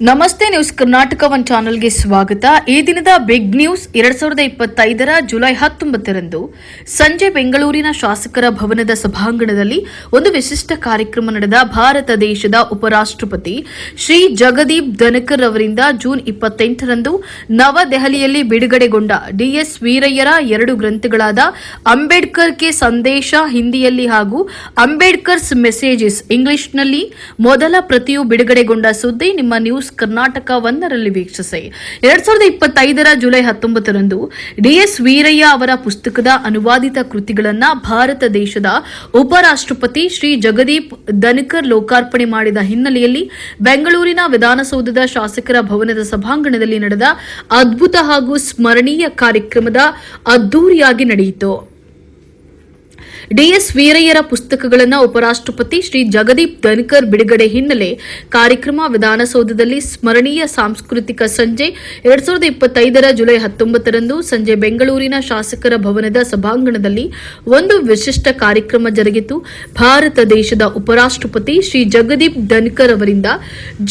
ನಮಸ್ತೆ news Karnataka one ಚಾನೆಲ್ಗೆ ಸ್ವಾಗತ. ಈ ದಿನದ ಬಿಗ್ ನ್ಯೂಸ್ ಎರಡ್ ಸಾವಿರದ ಇಪ್ಪತ್ತೈದರ ಜುಲೈ ಹತ್ತೊಂಬತ್ತರಂದು ಸಂಜೆ ಬೆಂಗಳೂರಿನ ಶಾಸಕರ ಭವನದ ಸಭಾಂಗಣದಲ್ಲಿ ಒಂದು ವಿಶಿಷ್ಟ ಕಾರ್ಯಕ್ರಮ ನಡೆದ ಭಾರತ ದೇಶದ ಉಪರಾಷ್ಟ್ರಪತಿ ಶ್ರೀ ಜಗದೀಪ್ ಧನಕರ್ ಅವರಿಂದ ಜೂನ್ ಇಪ್ಪತ್ತೆಂಟರಂದು ನವದೆಹಲಿಯಲ್ಲಿ ಬಿಡುಗಡೆಗೊಂಡ ಡಿಎಸ್ ವೀರಯ್ಯರ ಎರಡು ಗ್ರಂಥಗಳಾದ ಅಂಬೇಡ್ಕರ್ ಕೆ ಸಂದೇಶ ಹಿಂದಿಯಲ್ಲಿ ಹಾಗೂ ಅಂಬೇಡ್ಕರ್ಸ್ ಮೆಸೇಜಸ್ ಇಂಗ್ಲಿಷ್ನಲ್ಲಿ ಮೊದಲ ಪ್ರತಿಯು ಬಿಡುಗಡೆಗೊಂಡ ಸುದ್ದಿ ನಿಮ್ಮ ನ್ಯೂಸ್ ಕರ್ನಾಟಕ ಒಂದರಲ್ಲಿ ವೀಕ್ಷಿಸಿ. ಎರಡ್ ಸಾವಿರದ ಇಪ್ಪತ್ತೈದರ ಜುಲೈ ಹತ್ತೊಂಬತ್ತರಂದು ಡಿಎಸ್ ವೀರಯ್ಯ ಅವರ ಪುಸ್ತಕದ ಅನುವಾದಿತ ಕೃತಿಗಳನ್ನು ಭಾರತ ದೇಶದ ಉಪರಾಷ್ಟ್ರಪತಿ ಶ್ರೀ ಜಗದೀಪ್ ಧನ್ಕರ್ ಲೋಕಾರ್ಪಣೆ ಮಾಡಿದ ಹಿನ್ನೆಲೆಯಲ್ಲಿ ಬೆಂಗಳೂರಿನ ವಿಧಾನಸೌಧದ ಶಾಸಕರ ಭವನದ ಸಭಾಂಗಣದಲ್ಲಿ ನಡೆದ ಅದ್ಭುತ ಹಾಗೂ ಸ್ಮರಣೀಯ ಕಾರ್ಯಕ್ರಮದ ಅದ್ದೂರಿಯಾಗಿ ನಡೆಯಿತು. ಡಿಎಸ್ ವೀರಯ್ಯರ ಪುಸ್ತಕಗಳನ್ನು ಉಪರಾಷ್ಟ್ರಪತಿ ಶ್ರೀ ಜಗದೀಪ್ ಧನ್ಕರ್ ಬಿಡುಗಡೆ ಹಿನ್ನೆಲೆ ಕಾರ್ಯಕ್ರಮ ವಿಧಾನಸೌಧದಲ್ಲಿ ಸ್ಮರಣೀಯ ಸಾಂಸ್ಕೃತಿಕ ಸಂಜೆ ಎರಡ್ ಸಾವಿರದ ಇಪ್ಪತ್ತೈದರ ಜುಲೈ ಹತ್ತೊಂಬತ್ತರಂದು ಸಂಜೆ ಬೆಂಗಳೂರಿನ ಶಾಸಕರ ಭವನದ ಸಭಾಂಗಣದಲ್ಲಿ ಒಂದು ವಿಶಿಷ್ಟ ಕಾರ್ಯಕ್ರಮ ಜರುಗಿತು. ಭಾರತ ದೇಶದ ಉಪರಾಷ್ಟ್ರಪತಿ ಶ್ರೀ ಜಗದೀಪ್ ಧನ್ಕರ್ ಅವರಿಂದ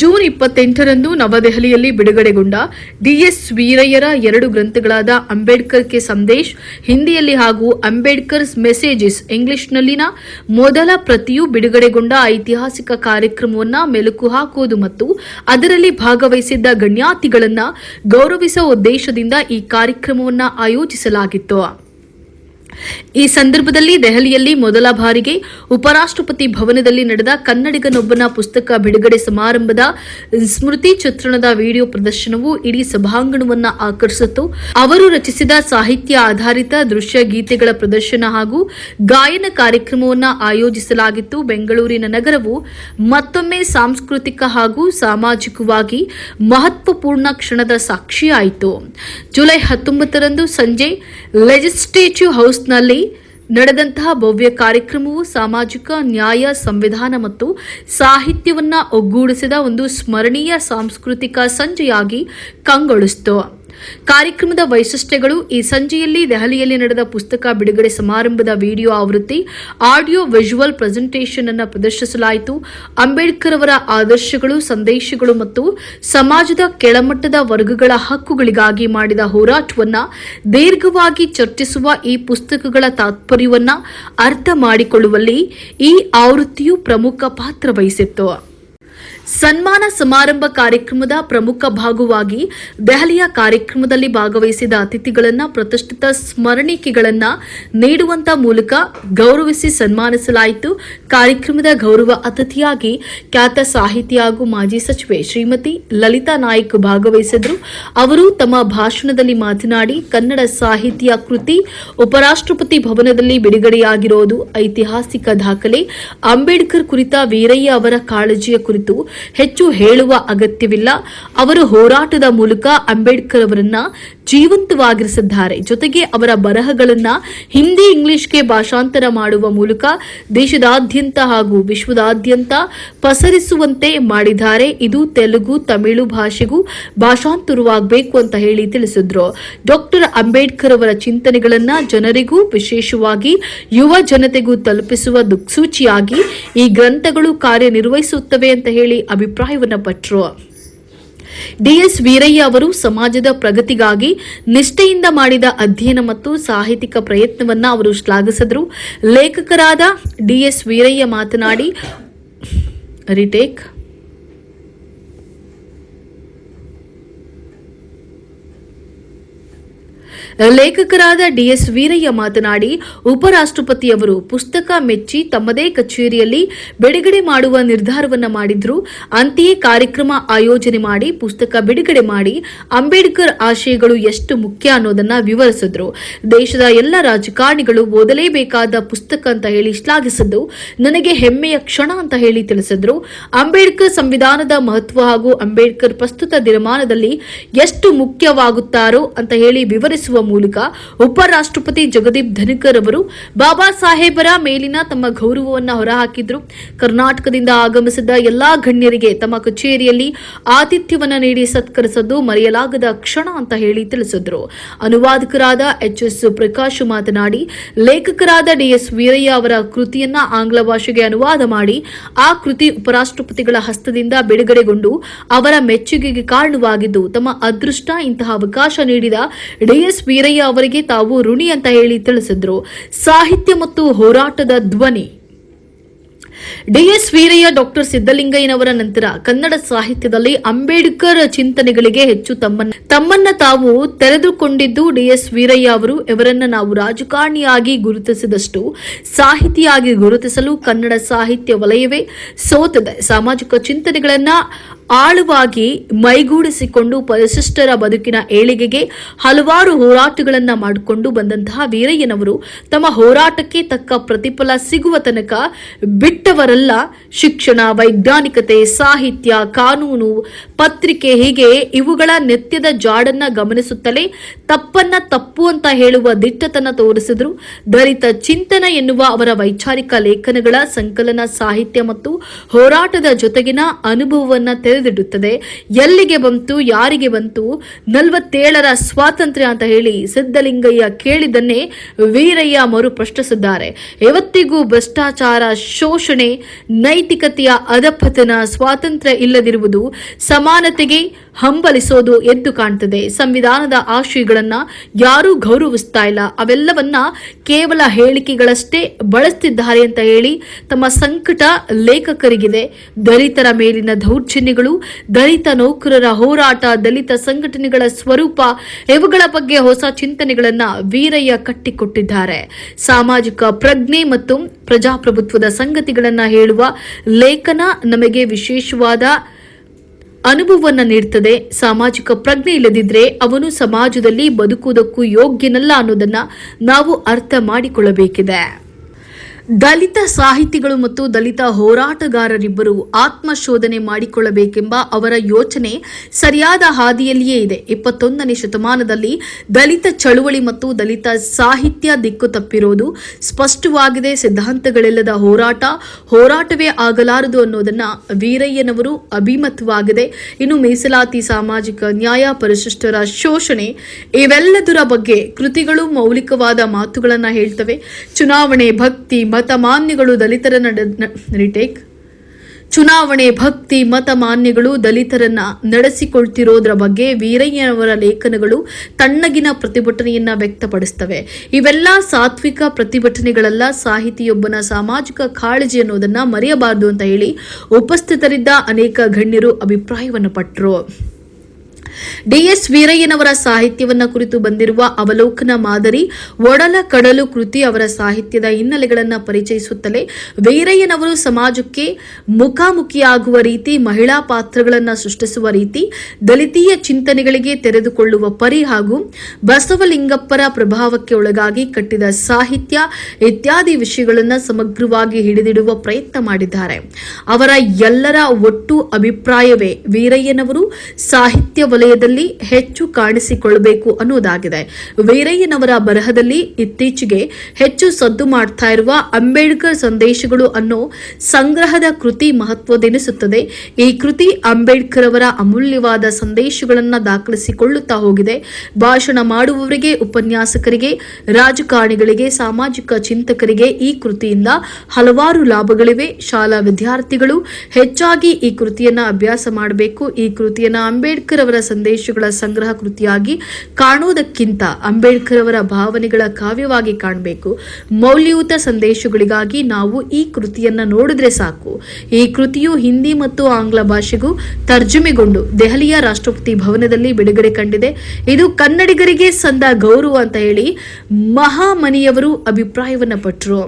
ಜೂನ್ ಇಪ್ಪತ್ತೆಂಟರಂದು ನವದೆಹಲಿಯಲ್ಲಿ ಬಿಡುಗಡೆಗೊಂಡ ಡಿಎಸ್ ವೀರಯ್ಯರ ಎರಡು ಗ್ರಂಥಗಳಾದ ಅಂಬೇಡ್ಕರ್ ಕೆ ಸಂದೇಶ್, ಹಿಂದಿಯಲ್ಲಿ ಹಾಗೂ ಅಂಬೇಡ್ಕರ್ಸ್ ಮೆಸೇಜಸ್ ಇಂಗ್ಲಿಷ್ನಲ್ಲಿನ ಮೊದಲ ಪ್ರತಿಯು ಬಿಡುಗಡೆಗೊಂಡ ಐತಿಹಾಸಿಕ ಕಾರ್ಯಕ್ರಮವನ್ನ ಮೆಲುಕು ಹಾಕುವುದು ಮತ್ತು ಅದರಲ್ಲಿ ಭಾಗವಹಿಸಿದ್ದ ಗಣ್ಯಾತಿಗಳನ್ನು ಗೌರವಿಸುವ ಉದ್ದೇಶದಿಂದ ಈ ಕಾರ್ಯಕ್ರಮವನ್ನ ಆಯೋಜಿಸಲಾಗಿತ್ತು. ಈ ಸಂದರ್ಭದಲ್ಲಿ ದೆಹಲಿಯಲ್ಲಿ ಮೊದಲ ಬಾರಿಗೆ ಉಪರಾಷ್ಟ್ರಪತಿ ಭವನದಲ್ಲಿ ನಡೆದ ಕನ್ನಡಿಗನೊಬ್ಬನ ಪುಸ್ತಕ ಬಿಡುಗಡೆ ಸಮಾರಂಭದ ಸ್ಮೃತಿ ಚಿತ್ರಣದ ವಿಡಿಯೋ ಪ್ರದರ್ಶನವು ಇಡೀ ಸಭಾಂಗಣವನ್ನ ಆಕರ್ಷಿಸಿತು. ಅವರು ರಚಿಸಿದ ಸಾಹಿತ್ಯ ಆಧಾರಿತ ದೃಶ್ಯ ಗೀತೆಗಳ ಪ್ರದರ್ಶನ ಹಾಗೂ ಗಾಯನ ಕಾರ್ಯಕ್ರಮವನ್ನ ಆಯೋಜಿಸಲಾಗಿತ್ತು. ಬೆಂಗಳೂರಿನ ನಗರವು ಮತ್ತೊಮ್ಮೆ ಸಾಂಸ್ಕೃತಿಕ ಹಾಗೂ ಸಾಮಾಜಿಕವಾಗಿ ಮಹತ್ವಪೂರ್ಣ ಕ್ಷಣದ ಸಾಕ್ಷಿಯಾಯಿತು. ಜುಲೈ ಹತ್ತೊಂಬತ್ತರಂದು ಸಂಜೆ ಲೆಜಿಸ್ಲೇಟಿವ್ ಹೌಸ್ನಲ್ಲಿ ನಡೆದಂತಹ ಭವ್ಯ ಕಾರ್ಯಕ್ರಮವು ಸಾಮಾಜಿಕ ನ್ಯಾಯ, ಸಂವಿಧಾನ ಮತ್ತು ಸಾಹಿತ್ಯವನ್ನ ಒಗ್ಗೂಡಿಸಿದ ಒಂದು ಸ್ಮರಣೀಯ ಸಾಂಸ್ಕೃತಿಕ ಸಂಜೆಯಾಗಿ ಕಂಗೊಳಿಸಿತು. ಕಾರ್ಯಕ್ರಮದ ವೈಶಿಷ್ಟ್ಯಗಳು ಈ ಸಂಜೆಯಲ್ಲಿ ದೆಹಲಿಯಲ್ಲಿ ನಡೆದ ಪುಸ್ತಕ ಬಿಡುಗಡೆ ಸಮಾರಂಭದ ವಿಡಿಯೋ ಆವೃತ್ತಿ, ಆಡಿಯೋ ವಿಜುವಲ್ ಪ್ರೆಸೆಂಟೇಷನ್ ಅನ್ನು ಪ್ರದರ್ಶಿಸಲಾಯಿತು. ಅಂಬೇಡ್ಕರ್ ಅವರ ಆದರ್ಶಗಳು, ಸಂದೇಶಗಳು ಮತ್ತು ಸಮಾಜದ ಕೆಳಮಟ್ಟದ ವರ್ಗಗಳ ಹಕ್ಕುಗಳಿಗಾಗಿ ಮಾಡಿದ ಹೋರಾಟವನ್ನ ದೀರ್ಘವಾಗಿ ಚರ್ಚಿಸುವ ಈ ಪುಸ್ತಕಗಳ ತಾತ್ಪರ್ಯವನ್ನ ಅರ್ಥ ಮಾಡಿಕೊಳ್ಳುವಲ್ಲಿ ಈ ಆವೃತ್ತಿಯು ಪ್ರಮುಖ ಪಾತ್ರ ವಹಿಸಿತ್ತು. ಸನ್ಮಾನ ಸಮಾರಂಭ ಕಾರ್ಯಕ್ರಮದ ಪ್ರಮುಖ ಭಾಗವಾಗಿ ದೆಹಲಿಯ ಕಾರ್ಯಕ್ರಮದಲ್ಲಿ ಭಾಗವಹಿಸಿದ ಅತಿಥಿಗಳನ್ನು ಪ್ರತಿಷ್ಠಿತ ಸ್ಮರಣಿಕೆಗಳನ್ನು ನೀಡುವಂತ ಮೂಲಕ ಗೌರವಿಸಿ ಸನ್ಮಾನಿಸಲಾಯಿತು. ಕಾರ್ಯಕ್ರಮದ ಗೌರವ ಅತಿಥಿಯಾಗಿ ಖ್ಯಾತ ಸಾಹಿತಿ ಹಾಗೂ ಮಾಜಿ ಸಚಿವೆ ಶ್ರೀಮತಿ ಲಲಿತಾ ನಾಯಕ್ ಭಾಗವಹಿಸಿದರು. ಅವರು ತಮ್ಮ ಭಾಷಣದಲ್ಲಿ ಮಾತನಾಡಿ, ಕನ್ನಡ ಸಾಹಿತ್ಯ ಕೃತಿ ಉಪರಾಷ್ಟ್ರಪತಿ ಭವನದಲ್ಲಿ ಬಿಡುಗಡೆಯಾಗಿರೋದು ಐತಿಹಾಸಿಕ ದಾಖಲೆ. ಅಂಬೇಡ್ಕರ್ ಕುರಿತ ವೀರಯ್ಯ ಅವರ ಕಾಳಜಿಯ ಕುರಿತು ಹೆಚ್ಚು ಹೇಳುವ ಅಗತ್ಯವಿಲ್ಲ. ಅವರು ಹೋರಾಟದ ಮೂಲಕ ಅಂಬೇಡ್ಕರ್ ಅವರನ್ನ ಜೀವಂತವಾಗಿರಿಸಿದ್ದಾರೆ. ಜೊತೆಗೆ ಅವರ ಬರಹಗಳನ್ನ ಹಿಂದಿ ಇಂಗ್ಲಿಷ್ಗೆ ಭಾಷಾಂತರ ಮಾಡುವ ಮೂಲಕ ದೇಶದಾದ್ಯಂತ ಹಾಗೂ ವಿಶ್ವದಾದ್ಯಂತ ಪಸರಿಸುವಂತೆ ಮಾಡಿದ್ದಾರೆ. ಇದು ತೆಲುಗು, ತಮಿಳು ಭಾಷೆಗೂ ಭಾಷಾಂತರವಾಗಬೇಕು ಅಂತ ಹೇಳಿ ತಿಳಿಸಿದ್ರು. ಡಾಕ್ಟರ್ ಅಂಬೇಡ್ಕರ್ ಅವರ ಚಿಂತನೆಗಳನ್ನ ಜನರಿಗೂ ವಿಶೇಷವಾಗಿ ಯುವ ಜನತೆಗೂ ತಲುಪಿಸುವ ದಿಕ್ಸೂಚಿಯಾಗಿ ಈ ಗ್ರಂಥಗಳು ಕಾರ್ಯನಿರ್ವಹಿಸುತ್ತವೆ ಅಂತ ಹೇಳಿ ಅಭಿಪ್ರಾಯವನ್ನ ಪಟ್ಟರು ಡಿಎಸ್ ವೀರಯ್ಯ ಅವರು ಸಮಾಜದ ಪ್ರಗತಿಗಾಗಿ ನಿಷ್ಠೆಯಿಂದ ಮಾಡಿದ ಅಧ್ಯಯನ ಮತ್ತು ಸಾಹಿತ್ಯಿಕ ಪ್ರಯತ್ನವನ್ನ ಅವರು ಶ್ಲಾಘಿಸಿದರು. ಲೇಖಕರಾದ ಡಿಎಸ್ ವೀರಯ್ಯ ಮಾತನಾಡಿ, ರಿಟೇಕ್. ಲೇಖಕರಾದ ಡಿಎಸ್ ವೀರಯ್ಯ ಮಾತನಾಡಿ, ಉಪರಾಷ್ಟ್ರಪತಿಯವರು ಪುಸ್ತಕ ಮೆಚ್ಚಿ ತಮ್ಮದೇ ಕಚೇರಿಯಲ್ಲಿ ಬಿಡುಗಡೆ ಮಾಡುವ ನಿರ್ಧಾರವನ್ನ ಮಾಡಿದ್ರು. ಅಂತೆಯೇ ಕಾರ್ಯಕ್ರಮ ಆಯೋಜನೆ ಮಾಡಿ ಪುಸ್ತಕ ಬಿಡುಗಡೆ ಮಾಡಿ ಅಂಬೇಡ್ಕರ್ ಆಶಯಗಳು ಎಷ್ಟು ಮುಖ್ಯ ಅನ್ನೋದನ್ನ ವಿವರಿಸಿದ್ರು. ದೇಶದ ಎಲ್ಲ ರಾಜಕಾರಣಿಗಳು ಓದಲೇಬೇಕಾದ ಪುಸ್ತಕ ಅಂತ ಹೇಳಿ ಶ್ಲಾಘಿಸಿದ್ದು, ನನಗೆ ಹೆಮ್ಮೆಯ ಕ್ಷಣ ಅಂತ ಹೇಳಿ ತಿಳಿಸಿದ್ರು. ಅಂಬೇಡ್ಕರ್ ಸಂವಿಧಾನದ ಮಹತ್ವ ಹಾಗೂ ಅಂಬೇಡ್ಕರ್ ಪ್ರಸ್ತುತ ದಿನಮಾನದಲ್ಲಿ ಎಷ್ಟು ಮುಖ್ಯವಾಗುತ್ತಾರೋ ಅಂತ ಹೇಳಿ ವಿವರಿಸುವ ಮೂಲಕ ಉಪರಾಷ್ಟಪತಿ ಜಗದೀಪ್ ಧನಕರ್ ಅವರು ಬಾಬಾ ಸಾಹೇಬರ ಮೇಲಿನ ತಮ್ಮ ಗೌರವವನ್ನು ಹೊರಹಾಕಿದ್ರು. ಕರ್ನಾಟಕದಿಂದ ಆಗಮಿಸಿದ ಎಲ್ಲಾ ಗಣ್ಯರಿಗೆ ತಮ್ಮ ಕಚೇರಿಯಲ್ಲಿ ಆತಿಥ್ಯವನ್ನ ನೀಡಿ ಸತ್ಕರಿಸದ್ದು ಮರೆಯಲಾಗದ ಕ್ಷಣ ಅಂತ ಹೇಳಿ ತಿಳಿಸಿದ್ರು. ಅನುವಾದಕರಾದ ಎಚ್ ಎಸ್ ಪ್ರಕಾಶ್ ಮಾತನಾಡಿ, ಲೇಖಕರಾದ ಡಿಎಸ್ ವೀರಯ್ಯ ಅವರ ಕೃತಿಯನ್ನ ಆಂಗ್ಲ ಭಾಷೆಗೆ ಅನುವಾದ ಮಾಡಿ, ಆ ಕೃತಿ ಉಪರಾಷ್ಟ್ರಪತಿಗಳ ಹಸ್ತದಿಂದ ಬಿಡುಗಡೆಗೊಂಡು ಅವರ ಮೆಚ್ಚುಗೆಗೆ ಕಾರಣವಾಗಿದ್ದು, ತಮ್ಮ ಅದೃಷ್ಟ ಇಂತಹ ಅವಕಾಶ ನೀಡಿದ ಡಿಎಸ್ ವೀರಯ್ಯ ಅವರಿಗೆ ತಾವು ಋಣಿ ಅಂತ ಹೇಳಿ ತಿಳಿಸಿದ್ರು. ಸಾಹಿತ್ಯ ಮತ್ತು ಹೋರಾಟದ ಧ್ವನಿ. ಡಿಎಸ್ ವೀರಯ್ಯ, ಡಾಕ್ಟರ್ ಸಿದ್ದಲಿಂಗಯ್ಯನವರ ನಂತರ ಕನ್ನಡ ಸಾಹಿತ್ಯದಲ್ಲಿ ಅಂಬೇಡ್ಕರ್ ಚಿಂತನೆಗಳಿಗೆ ಹೆಚ್ಚು ತಮ್ಮನ್ನ ತಮ್ಮನ್ನ ತಾವು ತೆರೆದುಕೊಂಡಿದ್ದು ಡಿಎಸ್ ವೀರಯ್ಯ ಅವರು. ಇವರನ್ನ ನಾವು ರಾಜಕಾರಣಿಯಾಗಿ ಗುರುತಿಸಿದಷ್ಟು ಸಾಹಿತಿಯಾಗಿ ಗುರುತಿಸಲು ಕನ್ನಡ ಸಾಹಿತ್ಯ ವಲಯವೇ ಸೋತದೆ. ಸಾಮಾಜಿಕ ಚಿಂತನೆಗಳನ್ನ ಆಳವಾಗಿ ಮೈಗೂಡಿಸಿಕೊಂಡು ಪರಿಶಿಷ್ಟರ ಬದುಕಿನ ಏಳಿಗೆಗೆ ಹಲವಾರು ಹೋರಾಟಗಳನ್ನು ಮಾಡಿಕೊಂಡು ಬಂದಂತಹ ವೀರಯ್ಯನವರು ತಮ್ಮ ಹೋರಾಟಕ್ಕೆ ತಕ್ಕ ಪ್ರತಿಫಲ ಸಿಗುವ ತನಕ ಬಿಟ್ಟವರಲ್ಲ. ಶಿಕ್ಷಣ, ವೈಜ್ಞಾನಿಕತೆ, ಸಾಹಿತ್ಯ, ಕಾನೂನು, ಪತ್ರಿಕೆ ಹೀಗೆ ಇವುಗಳ ನಿತ್ಯದ ಜಾಡನ್ನ ಗಮನಿಸುತ್ತಲೇ ತಪ್ಪನ್ನ ತಪ್ಪು ಅಂತ ಹೇಳುವ ದಿಟ್ಟತನ ತೋರಿಸಿದ್ರು. ದಲಿತ ಚಿಂತನ ಎನ್ನುವ ಅವರ ವೈಚಾರಿಕ ಲೇಖನಗಳ ಸಂಕಲನ ಸಾಹಿತ್ಯ ಮತ್ತು ಹೋರಾಟದ ಜೊತೆಗಿನ ಅನುಭವವನ್ನ ತೆರೆದಿಡುತ್ತದೆ ಎಲ್ಲಿಗೆ ಬಂತು, ಯಾರಿಗೆ ಬಂತು, ನಲವತ್ತೇಳರ ಸ್ವಾತಂತ್ರ್ಯ ಅಂತ ಹೇಳಿ ಸಿದ್ದಲಿಂಗಯ್ಯ ಕೇಳಿದ್ದನ್ನೇ ವೀರಯ್ಯ ಮರು ಪ್ರಶ್ನಿಸಿದ್ದಾರೆ. ಇವತ್ತಿಗೂ ಭ್ರಷ್ಟಾಚಾರ ಶೋಷಣೆ, ನೈತಿಕತೆಯ ಅಧಪತನ ಸ್ವಾತಂತ್ರ್ಯ ಇಲ್ಲದಿರುವುದು ಸಮಾನತೆಗೆ ಹಂಬಲಿಸೋದು ಎದ್ದು ಕಾಣ್ತದೆ. ಸಂವಿಧಾನದ ಆಶಯಗಳನ್ನ ಯಾರೂ ಗೌರವಿಸ್ತಾ ಇಲ್ಲ. ಅವೆಲ್ಲವನ್ನ ಕೇವಲ ಹೇಳಿಕೆಗಳಷ್ಟೇ ಬಳಸ್ತಿದ್ದಾರೆ ಅಂತ ಹೇಳಿ ತಮ್ಮ ಸಂಕಟ ಲೇಖಕರಿಗಿದೆ. ದಲಿತರ ಮೇಲಿನ ದೌರ್ಜನ್ಯಗಳು ದಲಿತ ನೌಕರರ ಹೋರಾಟ, ದಲಿತ ಸಂಘಟನೆಗಳ ಸ್ವರೂಪ ಇವುಗಳ ಬಗ್ಗೆ ಹೊಸ ಚಿಂತನೆಗಳನ್ನ ವೀರಯ್ಯ ಕಟ್ಟಿಕೊಟ್ಟಿದ್ದಾರೆ. ಸಾಮಾಜಿಕ ಪ್ರಜ್ಞೆ ಮತ್ತು ಪ್ರಜಾಪ್ರಭುತ್ವದ ಸಂಗತಿಗಳನ್ನ ಹೇಳುವ ಲೇಖನ ನಮಗೆ ವಿಶೇಷವಾದ ಅನುಭವವನ್ನು ನೀಡುತ್ತದೆ ಸಾಮಾಜಿಕ ಪ್ರಜ್ಞೆ ಇಲ್ಲದಿದ್ರೆ ಅವನು ಸಮಾಜದಲ್ಲಿ ಬದುಕುವುದಕ್ಕೂ ಯೋಗ್ಯನಲ್ಲ ಅನ್ನೋದನ್ನ ನಾವು ಅರ್ಥ ಮಾಡಿಕೊಳ್ಳಬೇಕಿದೆ. ದಲಿತ ಸಾಹಿತಿಗಳು ಮತ್ತು ದಲಿತ ಹೋರಾಟಗಾರರಿಬ್ಬರು ಆತ್ಮಶೋಧನೆ ಮಾಡಿಕೊಳ್ಳಬೇಕೆಂಬ ಅವರ ಯೋಚನೆ ಸರಿಯಾದ ಹಾದಿಯಲ್ಲಿಯೇ ಇದೆ. ಇಪ್ಪತ್ತೊಂದನೇ ಶತಮಾನದಲ್ಲಿ ದಲಿತ ಚಳುವಳಿ ಮತ್ತು ದಲಿತ ಸಾಹಿತ್ಯ ದಿಕ್ಕು ತಪ್ಪಿರೋದು ಸ್ಪಷ್ಟವಾಗಿದೆ. ಸಿದ್ಧಾಂತಗಳಿಲ್ಲದ ಹೋರಾಟ ಹೋರಾಟವೇ ಆಗಲಾರದು ಅನ್ನೋದನ್ನ ವೀರಯ್ಯನವರು ಅಭಿಮತವಾಗಿದೆ. ಇನ್ನು ಮೀಸಲಾತಿ ಸಾಮಾಜಿಕ ನ್ಯಾಯ ಪರಿಶಿಷ್ಟರ ಶೋಷಣೆ ಇವೆಲ್ಲದರ ಬಗ್ಗೆ ಕೃತಿಗಳು ಮೌಲಿಕವಾದ ಮಾತುಗಳನ್ನು ಹೇಳ್ತವೆ. ಚುನಾವಣೆ ಭಕ್ತಿ ಮತ ಮಾನ್ಯಗಳು ದಲಿತರ ನಡ ರಿಟೇಕ್ ಚುನಾವಣೆ ಭಕ್ತಿ ಮತ ಮಾನ್ಯಗಳು ದಲಿತರನ್ನ ನಡೆಸಿಕೊಳ್ತಿರೋದ್ರ ಬಗ್ಗೆ ವೀರಯ್ಯನವರ ಲೇಖನಗಳು ತಣ್ಣಗಿನ ಪ್ರತಿಭಟನೆಯನ್ನ ವ್ಯಕ್ತಪಡಿಸ್ತವೆ. ಇವೆಲ್ಲ ಸಾತ್ವಿಕ ಪ್ರತಿಭಟನೆಗಳೆಲ್ಲ, ಸಾಹಿತಿಯೊಬ್ಬನ ಸಾಮಾಜಿಕ ಕಾಳಜಿ ಅನ್ನೋದನ್ನ ಮರೆಯಬಾರದು ಅಂತ ಹೇಳಿ ಉಪಸ್ಥಿತರಿದ್ದ ಅನೇಕ ಗಣ್ಯರು ಅಭಿಪ್ರಾಯವನ್ನು ಪಟ್ಟರು ಡಿಎಸ್ ವೀರಯ್ಯನವರ ಸಾಹಿತ್ಯವನ್ನ ಕುರಿತು ಬಂದಿರುವ ಅವಲೋಕನ ಮಾದರಿ ಒಡಲ ಕಡಲು ಕೃತಿ ಅವರ ಸಾಹಿತ್ಯದ ಹಿನ್ನೆಲೆಗಳನ್ನು ಪರಿಚಯಿಸುತ್ತಲೇ ವೀರಯ್ಯನವರು ಸಮಾಜಕ್ಕೆ ಮುಖಾಮುಖಿಯಾಗುವ ರೀತಿ, ಮಹಿಳಾ ಪಾತ್ರಗಳನ್ನು ಸೃಷ್ಟಿಸುವ ರೀತಿ, ದಲಿತೀಯ ಚಿಂತನೆಗಳಿಗೆ ತೆರೆದುಕೊಳ್ಳುವ ಪರಿ ಹಾಗೂ ಬಸವಲಿಂಗಪ್ಪರ ಪ್ರಭಾವಕ್ಕೆ ಒಳಗಾಗಿ ಕಟ್ಟಿದ ಸಾಹಿತ್ಯ ಇತ್ಯಾದಿ ವಿಷಯಗಳನ್ನು ಸಮಗ್ರವಾಗಿ ಹಿಡಿದಿಡುವ ಪ್ರಯತ್ನ ಮಾಡಿದ್ದಾರೆ. ಅವರ ಎಲ್ಲರ ಒಟ್ಟು ಅಭಿಪ್ರಾಯವೇ ವೀರಯ್ಯನವರು ಸಾಹಿತ್ಯ ವಲಯದಲ್ಲಿ ಹೆಚ್ಚು ಕಾಣಿಸಿಕೊಳ್ಳಬೇಕು ಅನ್ನೋದಾಗಿದೆ ವೀರಯ್ಯನವರ ಬರಹದಲ್ಲಿ ಇತ್ತೀಚೆಗೆ ಹೆಚ್ಚು ಸದ್ದು ಮಾಡ್ತಾ ಇರುವ ಅಂಬೇಡ್ಕರ್ ಸಂದೇಶಗಳು ಅನ್ನೋ ಸಂಗ್ರಹದ ಕೃತಿ ಮಹತ್ವದೆನಿಸುತ್ತದೆ ಈ ಕೃತಿ ಅಂಬೇಡ್ಕರ್ ಅವರ ಅಮೂಲ್ಯವಾದ ಸಂದೇಶಗಳನ್ನ ದಾಖಲಿಸಿಕೊಳ್ಳುತ್ತಾ ಹೋಗಿದೆ. ಭಾಷಣ ಮಾಡುವವರಿಗೆ, ಉಪನ್ಯಾಸಕರಿಗೆ, ರಾಜಕಾರಣಿಗಳಿಗೆ, ಸಾಮಾಜಿಕ ಚಿಂತಕರಿಗೆ ಈ ಕೃತಿಯಿಂದ ಹಲವಾರು ಲಾಭಗಳಿವೆ. ಶಾಲಾ ವಿದ್ಯಾರ್ಥಿಗಳು ಹೆಚ್ಚಾಗಿ ಈ ಕೃತಿಯನ್ನ ಅಭ್ಯಾಸ ಮಾಡಬೇಕು. ಈ ಕೃತಿಯನ್ನ ಅಂಬೇಡ್ಕರ್ ಅವರ ಸಂದೇಶಗಳ ಸಂಗ್ರಹ ಕೃತಿಯಾಗಿ ಕಾಣುವುದಕ್ಕಿಂತ ಅಂಬೇಡ್ಕರ್ ಅವರ ಭಾವನೆಗಳ ಕಾವ್ಯವಾಗಿ ಕಾಣಬೇಕು. ಮೌಲ್ಯಯುತ ಸಂದೇಶಗಳಿಗಾಗಿ ನಾವು ಈ ಕೃತಿಯನ್ನ ನೋಡಿದ್ರೆ ಸಾಕು. ಈ ಕೃತಿಯು ಹಿಂದಿ ಮತ್ತು ಆಂಗ್ಲ ಭಾಷೆಗೂ ತರ್ಜುಮೆಗೊಂಡು ದೆಹಲಿಯ ರಾಷ್ಟ್ರಪತಿ ಭವನದಲ್ಲಿ ಬಿಡುಗಡೆ ಕಂಡಿದೆ. ಇದು ಕನ್ನಡಿಗರಿಗೆ ಸಂದ ಗೌರವ ಅಂತ ಹೇಳಿ ಮಹಾಮನಿಯವರು ಅಭಿಪ್ರಾಯವನ್ನ ಪಟ್ಟರು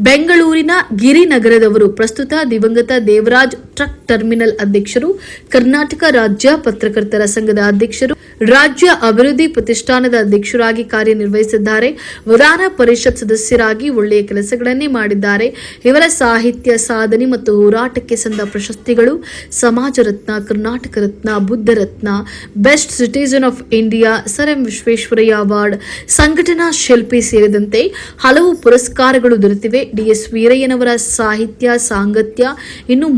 ಬೆಂಗಳೂರಿನ ಗಿರಿನಗರದವರು ಪ್ರಸ್ತುತ ದಿವಂಗತ ದೇವರಾಜ್ ಟ್ರಕ್ ಟರ್ಮಿನಲ್ ಅಧ್ಯಕ್ಷರು, ಕರ್ನಾಟಕ ರಾಜ್ಯ ಪತ್ರಕರ್ತರ ಸಂಘದ ಅಧ್ಯಕ್ಷರು, ರಾಜ್ಯ ಅಭಿವೃದ್ಧಿ ಪ್ರತಿಷ್ಠಾನದ ಅಧ್ಯಕ್ಷರಾಗಿ ಕಾರ್ಯನಿರ್ವಹಿಸಿದ್ದಾರೆ. ವಿಧಾನ ಪರಿಷತ್ ಸದಸ್ಯರಾಗಿ ಒಳ್ಳೆಯ ಕೆಲಸಗಳನ್ನೇ ಮಾಡಿದ್ದಾರೆ. ಇವರ ಸಾಹಿತ್ಯ ಸಾಧನೆ ಮತ್ತು ಹೋರಾಟಕ್ಕೆ ಸಂದ ಪ್ರಶಸ್ತಿಗಳು Samaja Ratna, Karnataka Ratna, Buddha Ratna, best citizen of India, sir M Visvesvaraya award, Sanghatana Shilpi ಸೇರಿದಂತೆ ಹಲವು ಪುರಸ್ಕಾರಗಳು ದೊರೆತಿವೆ. ಡಿಎಸ್ ವೀರಯ್ಯನವರ ಸಾಹಿತ್ಯ, ಸಾಂಗತ್ಯ ಇನ್ನು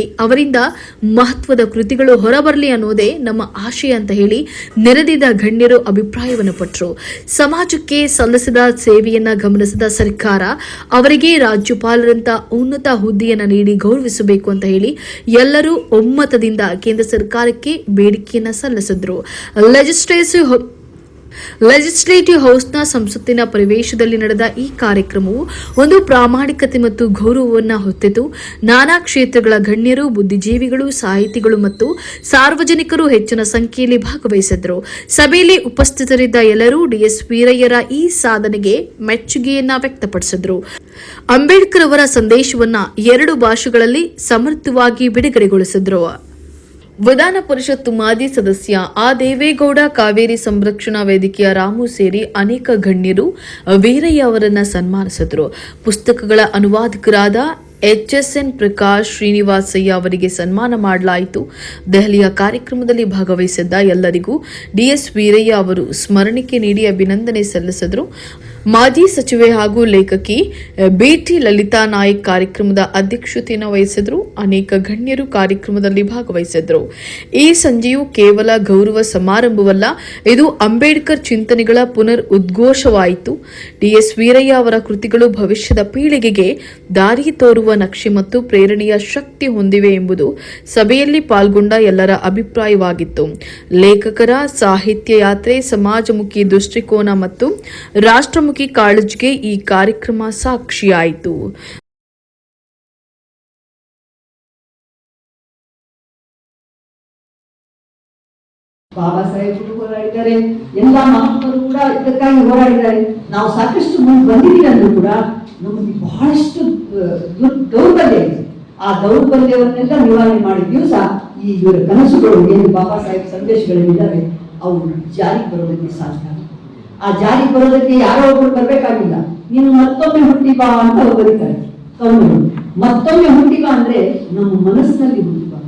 ಅವರಿಂದ ಮಹತ್ವದ ಕೃತಿಗಳು ಹೊರಬರಲಿ ಅನ್ನೋದೇ ನಮ್ಮ ಆಶಯ ಅಂತ ಹೇಳಿ ನೆರೆದಿದ್ದ ಗಣ್ಯರು ಅಭಿಪ್ರಾಯವನ್ನು ಪಟ್ಟರು ಸಮಾಜಕ್ಕೆ ಸಲ್ಲಿಸಿದ ಸೇವೆಯನ್ನ ಗಮನಿಸಿದ ಸರ್ಕಾರ ಅವರಿಗೆ ರಾಜ್ಯಪಾಲರಂತ ಉನ್ನತ ಹುದ್ದೆಯನ್ನ ನೀಡಿ ಗೌರವಿಸಬೇಕು ಅಂತ ಹೇಳಿ ಎಲ್ಲರೂ ಒಮ್ಮತದಿಂದ ಕೇಂದ್ರ ಸರ್ಕಾರಕ್ಕೆ ಬೇಡಿಕೆಯನ್ನ ಸಲ್ಲಿಸಿದ್ರು. ಲೆಜಿಸ್ಲೇಟಿವ್ ಲೆಜಿಸ್ಲೇಟಿವ್ ಹೌಸ್ನ ಸಂಸತ್ತಿನ ಪರಿವೇಶದಲ್ಲಿ ನಡೆದ ಈ ಕಾರ್ಯಕ್ರಮವು ಒಂದು ಪ್ರಾಮಾಣಿಕತೆ ಮತ್ತು ಗೌರವವನ್ನು ಹೊತ್ತಿತು. ನಾನಾ ಕ್ಷೇತ್ರಗಳ ಗಣ್ಯರು, ಬುದ್ಧಿಜೀವಿಗಳು, ಸಾಹಿತಿಗಳು ಮತ್ತು ಸಾರ್ವಜನಿಕರು ಹೆಚ್ಚಿನ ಸಂಖ್ಯೆಯಲ್ಲಿ ಭಾಗವಹಿಸಿದ್ದರು. ಸಭೆಯಲ್ಲಿ ಉಪಸ್ಥಿತರಿದ್ದ ಎಲ್ಲರೂ ಡಿಎಸ್ ವೀರಯ್ಯರ ಈ ಸಾಧನೆಗೆ ಮೆಚ್ಚುಗೆಯನ್ನ ವ್ಯಕ್ತಪಡಿಸಿದರು. ಅಂಬೇಡ್ಕರ್ ಅವರ ಸಂದೇಶವನ್ನ ಎರಡು ಭಾಷೆಗಳಲ್ಲಿ ಸಮರ್ಥವಾಗಿ ಬಿಡುಗಡೆಗೊಳಿಸಿದ್ರು. ವಿಧಾನ ಪರಿಷತ್ತು ಮಾಜಿ ಸದಸ್ಯ ಆ ದೇವೇಗೌಡ ಕಾವೇರಿ ಸಂರಕ್ಷಣಾ ವೇದಿಕೆಯ ರಾಮು ಸೇರಿ ಅನೇಕ ಗಣ್ಯರು ವೀರಯ್ಯ ಅವರನ್ನ ಸನ್ಮಾನಿಸಿದರು. ಪುಸ್ತಕಗಳ ಅನುವಾದಕರಾದ H S N Prakash Srinivasaiah ಅವರಿಗೆ ಸನ್ಮಾನ ಮಾಡಲಾಯಿತು. ದೆಹಲಿಯ ಕಾರ್ಯಕ್ರಮದಲ್ಲಿ ಭಾಗವಹಿಸಿದ್ದ ಎಲ್ಲರಿಗೂ ಡಿಎಸ್ ವೀರಯ್ಯ ಅವರು ಸ್ಮರಣಿಕೆ ನೀಡಿ ಅಭಿನಂದನೆ ಸಲ್ಲಿಸಿದರು. ಮಾಜಿ ಸಚಿವೆ ಹಾಗೂ ಲೇಖಕಿ ಬಿಟಿ ಲಲಿತಾ ನಾಯಕ್ ಕಾರ್ಯಕ್ರಮದ ಅಧ್ಯಕ್ಷತೆಯನ್ನು ವಹಿಸಿದ್ರು. ಅನೇಕ ಗಣ್ಯರು ಕಾರ್ಯಕ್ರಮದಲ್ಲಿ ಭಾಗವಹಿಸಿದ್ರು. ಈ ಸಂಜೆಯು ಕೇವಲ ಗೌರವ ಸಮಾರಂಭವಲ್ಲ, ಇದು ಅಂಬೇಡ್ಕರ್ ಚಿಂತನೆಗಳ ಪುನರ್ ಉದ್ಘೋಷವಾಯಿತು ಡಿಎಸ್ ವೀರಯ್ಯ ಅವರ ಕೃತಿಗಳು ಭವಿಷ್ಯದ ಪೀಳಿಗೆಗೆ ದಾರಿ ತೋರುವ ನಕ್ಷೆ ಮತ್ತು ಪ್ರೇರಣೆಯ ಶಕ್ತಿ ಹೊಂದಿವೆ ಎಂಬುದು ಸಭೆಯಲ್ಲಿ ಪಾಲ್ಗೊಂಡ ಎಲ್ಲರ ಅಭಿಪ್ರಾಯವಾಗಿತ್ತು. ಲೇಖಕರ ಸಾಹಿತ್ಯ ಯಾತ್ರೆ ಸಮಾಜಮುಖಿ ದೃಷ್ಟಿಕೋನ ಮತ್ತು ರಾಷ್ಟ್ರಮುಖಿ ಕಾಳಜಿಗೆ ಈ ಕಾರ್ಯಕ್ರಮ ಸಾಕ್ಷಿಯಾಯಿತು. ಬಾಬಾ ಸಾಹೇಬರು ಹೋರಾಡಿದ್ದಾರೆ. ಎಲ್ಲ ಮಹಾತ್ಮರು ಕೂಡ ಇದಕ್ಕಾಗಿ ಹೋರಾಡಿದ್ದಾರೆ. ನಾವು ಸಾಕಷ್ಟು ಮುಂದೆ ಬಂದಿದ್ದೀವಿ ಅಂದ್ರೂ ಕೂಡ ನಮಗೆ ಬಹಳಷ್ಟು ದೌರ್ಬಲ್ಯ ಇದೆ. ಆ ದೌರ್ಬಲ್ಯವನ್ನೆಲ್ಲ ನಿವಾರಣೆ ಮಾಡಿದ ದಿವಸ ಈ ಇವರ ಕನಸುಗಳು, ಏನು ಬಾಬಾ ಸಾಹೇಬ್ ಸಂದೇಶಗಳೇನಿದ್ದಾವೆ ಅವು ಜಾರಿಗೆ ಬರೋದಕ್ಕೆ ಸಾಧ್ಯ ಆ ಜಾರಿ ಬರೋದಕ್ಕೆ ಯಾರೋ ಒಬ್ರು ಬರಬೇಕಾಗಿಲ್ಲ. ನೀನು ಮತ್ತೊಮ್ಮೆ ಹುಟ್ಟಿ ಬಾ ಅಂತ ಬರೀತಾರೆ. ತಮ್ಮ ಮತ್ತೊಮ್ಮೆ ಹುಟ್ಟಿ ಬಾ ಅಂದ್ರೆ ನಮ್ಮ ಮನಸ್ಸಿನಲ್ಲಿ ಹುಟ್ಟಿ ಬಾ.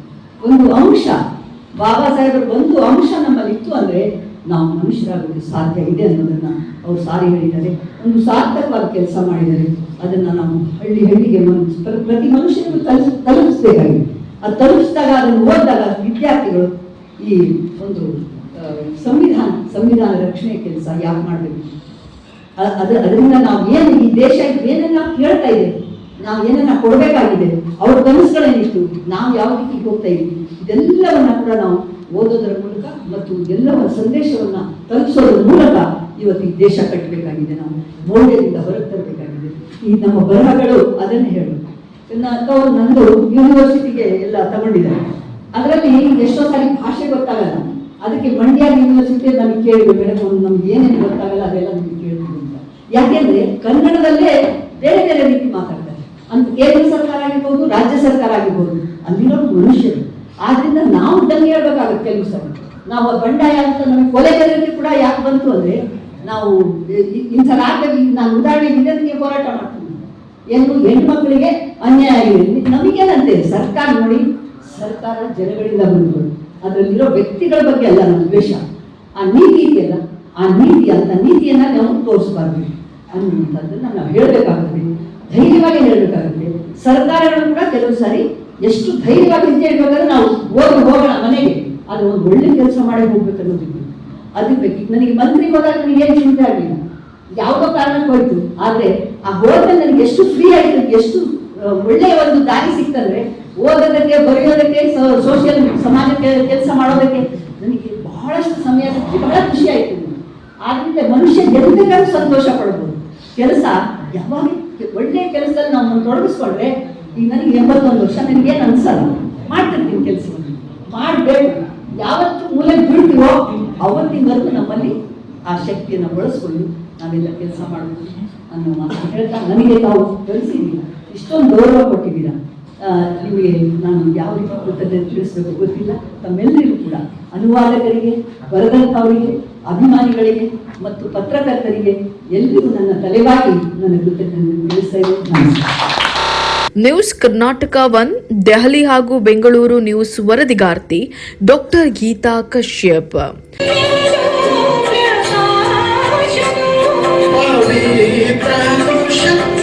ಒಂದು ಅಂಶ. ಬಾಬಾ ಸಾಹೇಬರ, ಒಂದು ಅಂಶ ನಮ್ಮಲ್ಲಿತ್ತು ಅಂದ್ರೆ ನಾವು ಮನುಷ್ಯರಾಗೋದು ಸಾಧ್ಯ ಇದೆ ಅನ್ನೋದನ್ನ ಅವ್ರು ಸಾರಿ ಹೇಳಿದ್ದಾರೆ. ಒಂದು ಸಾರ್ಥಕವಾದ ಕೆಲಸ ಮಾಡಿದ್ದಾರೆ. ಅದನ್ನ ನಾವು ಹಳ್ಳಿ ಹಳ್ಳಿಗೆ ಪ್ರತಿ ಮನುಷ್ಯನಿಗೂ ತಲುಪ ತಲುಪಿಸ್ಬೇಕಾಗಿದೆ. ಅದು ತಲುಪಿಸಿದಾಗ ಅದನ್ನು ಓದಿದಾಗ ವಿದ್ಯಾರ್ಥಿಗಳು ಈ ಒಂದು ಸಂವಿಧಾನ ಸಂವಿಧಾನ ರಕ್ಷಣೆ ಕೆಲಸ ಯಾಕೆ ಮಾಡಬೇಕು? ಅದು, ಅದರಿಂದ ನಾವು ಏನು ಈ ದೇಶ ಏನನ್ನ ಕೇಳ್ತಾ ಇದೆ, ನಾವು ಏನನ್ನ ಕೊಡಬೇಕಾಗಿದೆ, ಅವ್ರ ಕನಸುಗಳೇನಿತ್ತು ನಾವು ಯಾವ ರೀತಿ ಹೋಗ್ತಾ ಇದ್ದೀವಿ ಇದೆಲ್ಲವನ್ನ ಕೂಡ ನಾವು ಓದೋದರ ಮೂಲಕ ಮತ್ತು ಎಲ್ಲವನ್ನ ಸಂದೇಶವನ್ನ ತಲುಪಿಸೋದ್ರ ಮೂಲಕ ಇವತ್ತು ಈ ದೇಶ ಕಟ್ಟಬೇಕಾಗಿದೆ ನಾವು. ಮೌಲ್ಯದಿಂದ ಹೊರಗೆ ತರಬೇಕಾಗಿದೆ. ಈ ನಮ್ಮ ಬರಹಗಳು ಅದನ್ನೇ ಹೇಳು ಅವ್ರು ನಂದು ಯೂನಿವರ್ಸಿಟಿಗೆ ಎಲ್ಲ ತಗೊಂಡಿದ್ದಾರೆ. ಅದರಲ್ಲಿ ಎಷ್ಟೋ ಸಾರಿ ಭಾಷೆ ಗೊತ್ತಾಗಲ್ಲ. ಅದಕ್ಕೆ ಮಂಡ್ಯ ಯೂನಿವರ್ಸಿಟಿ ನನಗೆ ಕೇಳಿದ್ವಿ ಮೇಡಮ್ ಒಂದು ನಮ್ಗೆ ಏನೇನು ಗೊತ್ತಾಗಲ್ಲ ಅದೆಲ್ಲ ನಿಮ್ಗೆ ಕೇಳಿದ್ರು ಅಂತ. ಯಾಕೆಂದ್ರೆ ಕನ್ನಡದಲ್ಲೇ ಬೇರೆ ಬೇರೆ ರೀತಿ ಮಾತಾಡ್ತಾರೆ. ಅಂತ ಕೇಂದ್ರ ಸರ್ಕಾರ ಆಗಿರ್ಬೋದು, ರಾಜ್ಯ ಸರ್ಕಾರ ಆಗಿರ್ಬೋದು, ಅಲ್ಲಿರೋ ಮನುಷ್ಯರು. ಆದ್ರಿಂದ ನಾವು ದಂಗೆ ಹೇಳ್ಬೇಕಾಗುತ್ತೆ ಕೆಲವು ಸಲ ನಾವು ಬಂಡಾಯ ಅಂತ ನಮಗೆ ರೀತಿ ಕೂಡ ಯಾಕೆ ಬಂತು ಅಂದ್ರೆ, ನಾವು ಇಂಥ ಈಗ ನಾನು ಉದಾಹರಣೆ ಇದಕ್ಕೆ ಹೋರಾಟ ಮಾಡ್ತೀನಿ ಎಂದು ಹೆಣ್ಣು ಮಕ್ಕಳಿಗೆ ಅನ್ಯಾಯ ಆಗಿದೆ. ನಮಗೇನಂತೆ ಸರ್ಕಾರ ನೋಡಿ, ಸರ್ಕಾರ ಜನಗಳಿಂದ ಬಂದವರು ಅದರಲ್ಲಿರೋ ವ್ಯಕ್ತಿಗಳ ಬಗ್ಗೆ ಅಲ್ಲ ನಮ್ಮ ದ್ವೇಷ. ಆ ನೀತಿ ಇದೆಯಲ್ಲ ಆ ನೀತಿ, ಅಂತ ನೀತಿಯನ್ನ ನಾವು ತೋರಿಸ್ಬಾರ್ದು. ಅನ್ನುವಂಥದ್ದನ್ನು ನಾವು ಹೇಳಬೇಕಾಗುತ್ತೆ. ಧೈರ್ಯವಾಗಿ ಹೇಳಬೇಕಾಗುತ್ತೆ. ಸರ್ಕಾರಗಳು ಕೂಡ ಕೆಲವು ಸಾರಿ ಎಷ್ಟು ಧೈರ್ಯವಾಗಿ ಇದೆ ಹೇಳ್ಬೇಕಾದ್ರೆ ನಾವು ಹೋಗಿ ಹೋಗೋಣ ಮನೆಗೆ. ಅದು ಒಂದು ಒಳ್ಳೆ ಕೆಲಸ ಮಾಡಿ ಹೋಗ್ಬೇಕು ಅನ್ನೋದಿದ್ದು ಅದಕ್ಕೆ ಬೇಕು ನನಗೆ ಮಂತ್ರಿ ಹೋದಾಗ ನನಗೆ ಏನು ಚಿಂತೆ ಆಗಲಿಲ್ಲ. ಯಾವುದೋ ಕಾರಣಕ್ಕೆ ಹೋಯ್ತು. ಆದರೆ ಆ ಹೋದ್ರೆ ನನಗೆ ಎಷ್ಟು ಫ್ರೀ ಆಯಿತು ಎಷ್ಟು ಒಳ್ಳೆಯ ಒಂದು ದಾರಿ ಸಿಕ್ತಂದ್ರೆ ಓದೋದಕ್ಕೆ, ಬರೆಯೋದಕ್ಕೆ ಸೋಷಿಯಲ್ ಸಮಾಜಕ್ಕೆ, ಕೆಲಸ ಮಾಡೋದಕ್ಕೆ ನನಗೆ ಬಹಳಷ್ಟು ಸಮಯ ಸಿಕ್ಕಿ ಬಹಳ ಖುಷಿ ಆಯ್ತು. ಆದ್ರಿಂದ ಮನುಷ್ಯ ಎಂದಕ್ಕಾದ್ರೂ ಸಂತೋಷ ಪಡ್ಬೋದು. ಕೆಲಸ ಯಾವಾಗ ಒಳ್ಳೆಯ ಕೆಲಸದಲ್ಲಿ ನಾವು ತೊಡಗಿಸ್ಕೊಂಡ್ರೆ ಈಗ ನನಗೆ ಎಂಬತ್ತೊಂದು ವರ್ಷ, ನನಗೆ ಏನು ಅನ್ಸಲ್ಲ. ಮಾಡ್ತಿರ್ತೀನಿ ಕೆಲಸವನ್ನು. ಮಾಡಬೇಕು. ಯಾವತ್ತು ಮೂಲೆ ಬೀಳ್ತೀವೋ ಅವತ್ತಿನವರೆಗೂ ನಮ್ಮಲ್ಲಿ ಆ ಶಕ್ತಿಯನ್ನು ಬಳಸ್ಕೊಂಡು ನಾವೆಲ್ಲ ಕೆಲಸ ಮಾಡಬೇಕು ಅನ್ನೋ ಮಾತು ಹೇಳ್ತಾ ನನಗೆ ತಾವು ಕಳಿಸಿದ್ದೀರಾ ಇಷ್ಟೊಂದು ಗೌರವ ಕೊಟ್ಟಿದ್ದೀರಾ. ನಿಮಗೆ ನಾನು ಯಾವ ರೀತಿ ಕೃತಜ್ಞತೆ ತಿಳಿಸಬೇಕು ಗೊತ್ತಿಲ್ಲ ತಮ್ಮೆಲ್ಲರಿಗೂ ಕೂಡ ಅನುವಾದಕರಿಗೆ ಬರದಂಥವರಿಗೆ ಅಭಿಮಾನಿಗಳಿಗೆ ಮತ್ತು ಪತ್ರಕರ್ತರಿಗೆ ಎಲ್ಲರಿಗೂ ನನ್ನ ತಲೆವಾಗಿ ನನ್ನ ಕೃತಜ್ಞತೆ ತಿಳಿಸ್ತಾ ನ್ಯೂಸ್ ಕರ್ನಾಟಕ ಒನ್ ದೆಹಲಿ ಹಾಗೂ ಬೆಂಗಳೂರು ನ್ಯೂಸ್ ವರದಿಗಾರ್ತಿ ಡಾಕ್ಟರ್ ಗೀತಾ ಕಶ್ಯಪ್ Oh,